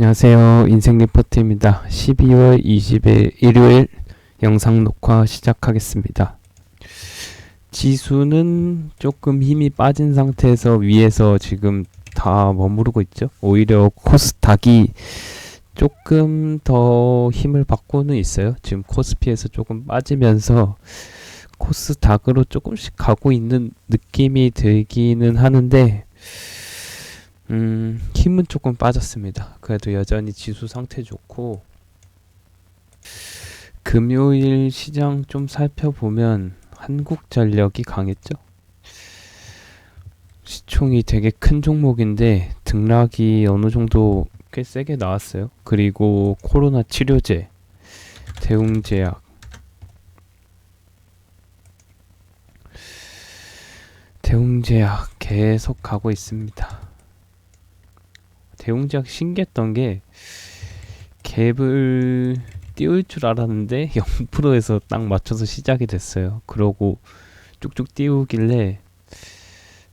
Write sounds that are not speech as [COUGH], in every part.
안녕하세요. 인생 리포트입니다. 12월 20일 일요일 영상 녹화 시작하겠습니다. 지수는 조금 힘이 빠진 상태에서 위에서 지금 다 머무르고 있죠. 오히려 코스닥이 조금 더 힘을 받고는 있어요. 지금 코스피에서 조금 빠지면서 코스닥으로 조금씩 가고 있는 느낌이 들기는 하는데 음, 힘은 조금 빠졌습니다. 그래도 여전히 지수 상태 좋고 금요일 시장 좀 살펴보면 한국전력이 강했죠. 시총이 되게 큰 종목인데 등락이 어느 정도 꽤 세게 나왔어요. 그리고 코로나 치료제, 대웅제약, 대웅제약 계속 가고 있습니다. 대웅제약 신기했던 게 갭을 띄울 줄 알았는데 [LAUGHS] 0%에서 딱 맞춰서 시작이 됐어요. 그러고 쭉쭉 띄우길래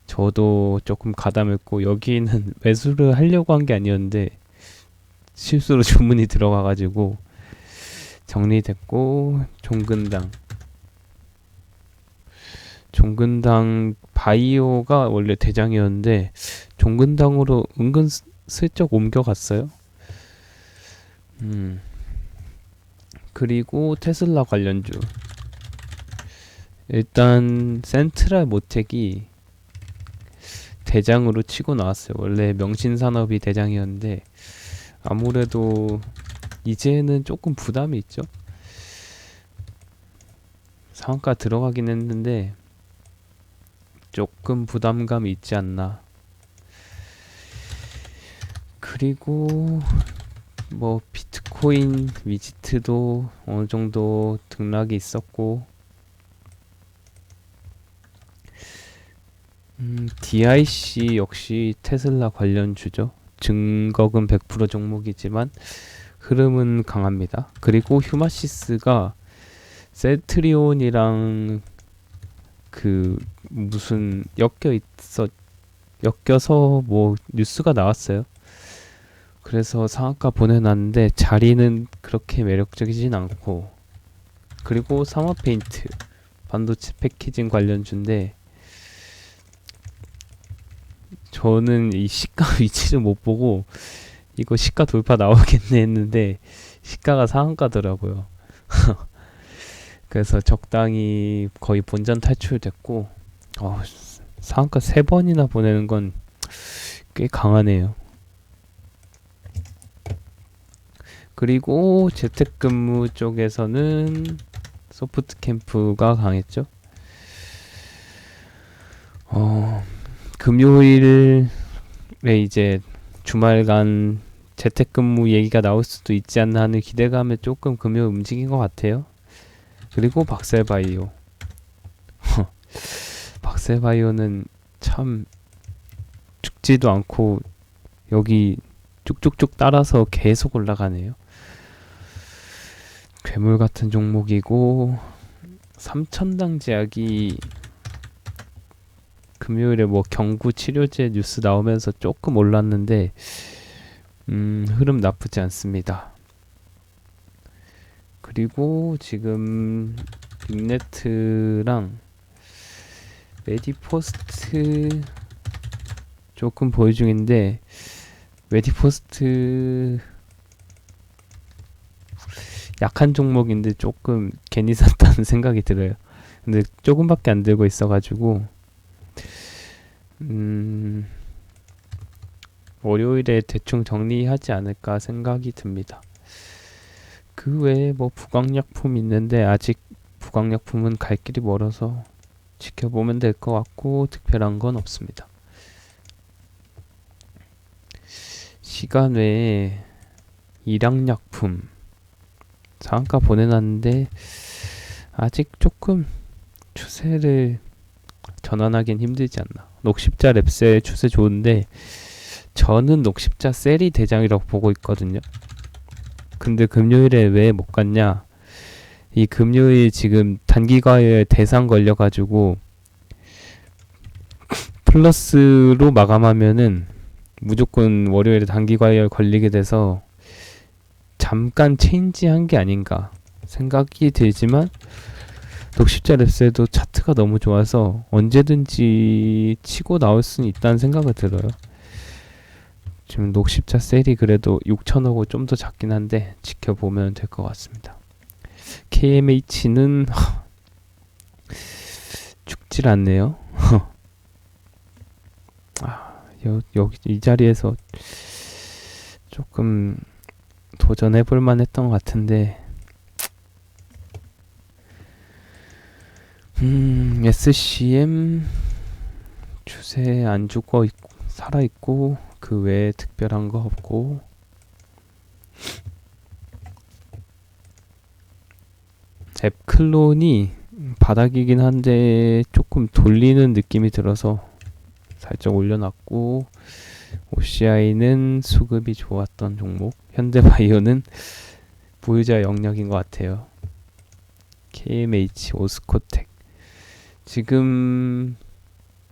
저도 조금 가담했고 여기는 [LAUGHS] 매수를 하려고 한 게 아니었는데 실수로 [LAUGHS] 주문이 들어가가지고 정리됐고 종근당 종근당 바이오가 원래 대장이었는데 종근당으로 은근 스- 슬쩍 옮겨갔어요. 음. 그리고 테슬라 관련주. 일단 센트럴 모텍이 대장으로 치고 나왔어요. 원래 명신산업이 대장이었는데 아무래도 이제는 조금 부담이 있죠. 상한가 들어가긴 했는데 조금 부담감이 있지 않나. 그리고 뭐 비트코인 위지트도 어느 정도 등락이 있었고 음, DIC 역시 테슬라 관련 주죠. 증거금 100% 종목이지만 흐름은 강합니다. 그리고 휴마시스가 셀트리온이랑 그 무슨 엮여 있어 엮여서 뭐 뉴스가 나왔어요. 그래서 상한가 보내놨는데 자리는 그렇게 매력적이진 않고 그리고 사마 페인트 반도체 패키징 관련주인데 저는 이 시가 [LAUGHS] 위치를 못 보고 이거 시가 돌파 나오겠네 했는데 시가가 상한가더라고요. [LAUGHS] 그래서 적당히 거의 본전 탈출됐고 어, 상한가 세 번이나 보내는 건 꽤 강하네요. 그리고 재택근무 쪽에서는 소프트 캠프가 강했죠. 어, 금요일에 이제 주말간 재택근무 얘기가 나올 수도 있지 않나 하는 기대감에 조금 금요일 움직인 것 같아요. 그리고 박셀바이오. [LAUGHS] 박셀바이오는 참 죽지도 않고 여기 쭉쭉쭉 따라서 계속 올라가네요. 괴물 같은 종목이고 삼천당 제약이 금요일에 뭐 경구 치료제 뉴스 나오면서 조금 올랐는데 음, 흐름 나쁘지 않습니다. 그리고 지금 빅네트랑 메디포스트 조금 보유 중인데 메디포스트 약한 종목인데 조금 괜히 샀다는 [LAUGHS] 생각이 들어요. 근데 조금밖에 안 들고 있어가지고 음 월요일에 대충 정리하지 않을까 생각이 듭니다. 그 외에 뭐 부광약품 있는데 아직 부광약품은 갈 길이 멀어서 지켜보면 될 것 같고 특별한 건 없습니다. 시간 외에 일양약품 상한가 보내놨는데 아직 조금 추세를 전환하기는 힘들지 않나. 녹십자 랩셀 추세 좋은데 저는 녹십자 셀이 대장이라고 보고 있거든요. 근데 금요일에 왜 못 갔냐? 이 금요일 지금 단기과외 대상 걸려가지고 [COUGHS] 플러스로 마감하면은 무조건 월요일에 단기 과열 걸리게 돼서 잠깐 체인지한 게 아닌가 생각이 들지만 녹십자 랩스에도 차트가 너무 좋아서 언제든지 치고 나올 수는 있다는 생각이 들어요. 지금 녹십자 셀이 그래도 6천억은 좀더 작긴 한데 지켜보면 될 것 같습니다. KMH는 [LAUGHS] 죽질 않네요. [LAUGHS] 아, 여, 여기 이 자리에서 조금 도전해 볼 만했던 것 같은데. 음, SCM 추세 안 죽어 있고 살아 있고 그 외에 특별한 거 없고. 앱 클론이 바닥이긴 한데 조금 돌리는 느낌이 들어서 살짝 올려놨고 OCI는 수급이 좋았던 종목 현대바이오는 보유자 영역인 것 같아요. KMH 오스코텍. 지금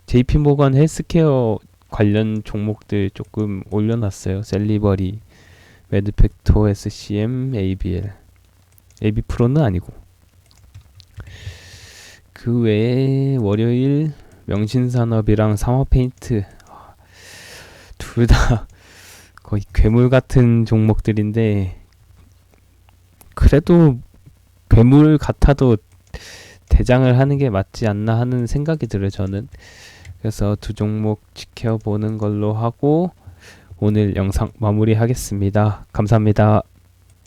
JP모건 헬스케어 관련 종목들 조금 올려놨어요. 셀리버리 매드팩토 SCM ABL AB프로는 아니고. 그 외에 월요일 명신산업이랑 상업페인트 둘 다 [LAUGHS] 거의 괴물 같은 종목들인데 그래도 괴물 같아도 대장을 하는 게 맞지 않나 하는 생각이 들어요 저는. 그래서 두 종목 지켜보는 걸로 하고 오늘 영상 마무리하겠습니다. 감사합니다